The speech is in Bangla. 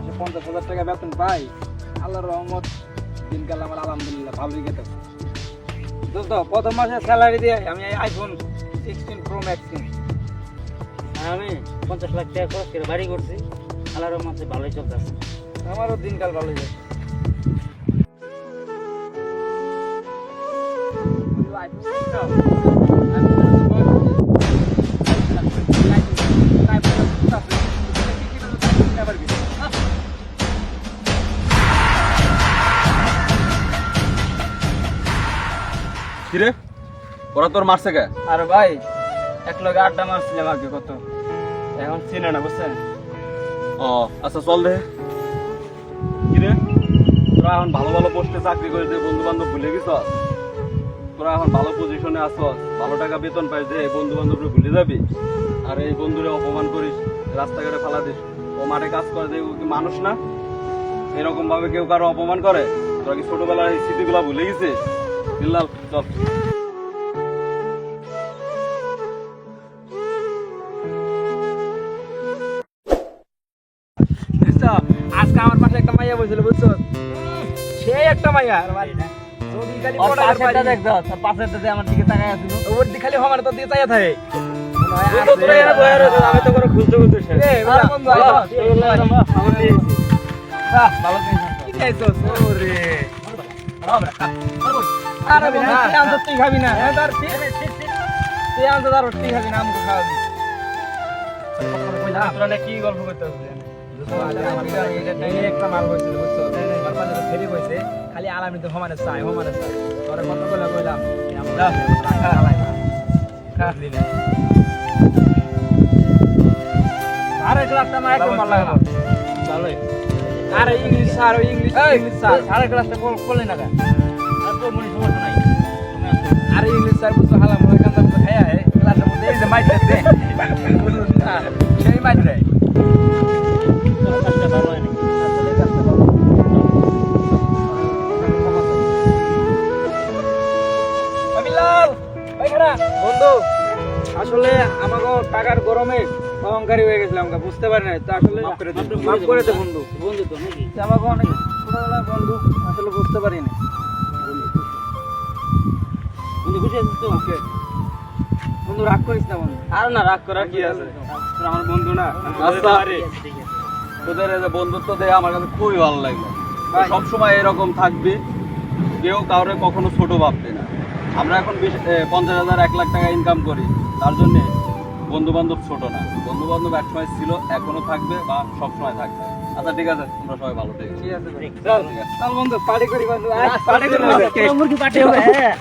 মাসে পঞ্চাশ হাজার টাকা বেতন পাই। আল্লাহ রহমত, দিনকাল আমার আলহামদুলিল্লাহ ভালোই গেতে দোস্ত, প্রথম মাসে স্যালারি দিয়ে আমি আইফোন সিক্সটিন প্রো ম্যাক্স কিনি। আমি পঞ্চাশ লাখ টাকা বাড়ি করছি। আল্লাহ রহমতে ভালোই চলতেছে। আমারও দিনকাল ভালোই যাচ্ছে। কিরে? ওরা তোর মারছে কে? আর ভাই এক লগে আড্ডা মারছিলাম আগে কত। এখন চিনে না বুঝছেন ও আচ্ছা চল দে। কিরে? তোরা এখন ভালো ভালো পোস্টে চাকরি করে যে বন্ধু বান্ধব ভুলে গেছ? তোরা এখন ভালো পজিশনে আসস ভালো টাকা বেতন পাই যে বন্ধু বান্ধবরে ভুলে যাবি? আর এই বন্ধুরে অপমান করিস রাস্তাঘাটে ফালা দিস। ও মাঠে কাজ করে যে কি মানুষ না? এরকম ভাবে কেউ কারও অপমান করে? তোরা কি ছোটবেলার এই স্মৃতিগুলা ভুলে গেছিস? বিল্লাল চল আজকে আমার পাশে একটা মাইয়া বসছিল বুঝছ সে একটা মাইয়া আমার দিকে তাকায় আছিল ওর দিকে খালি আমার তো দিয়ে চাইয়া থাকে মনে হয় আমি তো করে খুঁজতে খুঁজতে ভালো, আরে বন্ধু, তুই আনছস, তুই খাবি না। হ্যাঁ, তার তুই আনছস, আর তুই খাবি না, আমাকে খাওয়াবি। তোরা না গল্প করতেছিস? এই একটা মাল হয়েছিল, বুঝছ? আমার পাশে তো ফেরি হয়েছে, খালি আলামিতে সমানে চাই, সমানে চাই। তোরে কত করে কইলাম। আরে গ্লাসটা আমার একদম ভালো লাগে না। ভালোই। আরে English sir, English English sir. সাড়ে ক্লাসটা কল- করলে না কেন? স্যার বুঝছ হালা মনে কান্দা বুঝছ খাইয়া ক্লাসের মধ্যে এই যে মাইট আছে সেই মাইট খারা, বন্ধু আসলে আমাকে টাকার গরমে অহংকারী হয়ে গেছিলাম বুঝতে পারি না তো আসলে মাফ করে দে। বন্ধু। বন্ধু তো নাকি? আমাকে অনেক ছোটবেলার বন্ধু আসলে বুঝতে পারি না আছিস তো? বন্ধু রাগ করিস না বন্ধু। আর না রাগ করার কি আছে? আমার বন্ধু না। আচ্ছা। তোদের এই বন্ধুত্ব দেয় আমার কাছে খুবই ভালো লাগল। ভাই। সব সময় এরকম থাকবি কেউ কাউরে কখনো ছোট ভাববে না। আমরা এখন বিশ- পঞ্চাশ হাজার এক লাখ টাকা ইনকাম করি। তার জন্য বন্ধু বান্ধব ছোট না। বন্ধু বান্ধব একসময় ছিল এখনও থাকবে বা সব সময় থাকবে। আচ্ছা ঠিক আছে। তোমরা সবাই ভালো থেকো। ঠিক আছে। চল। চল। বন্ধু পার্টি করি বন্ধু। আয়, পার্টি করি মুরগি পাঠিয়ে হবে হ্যাঁ।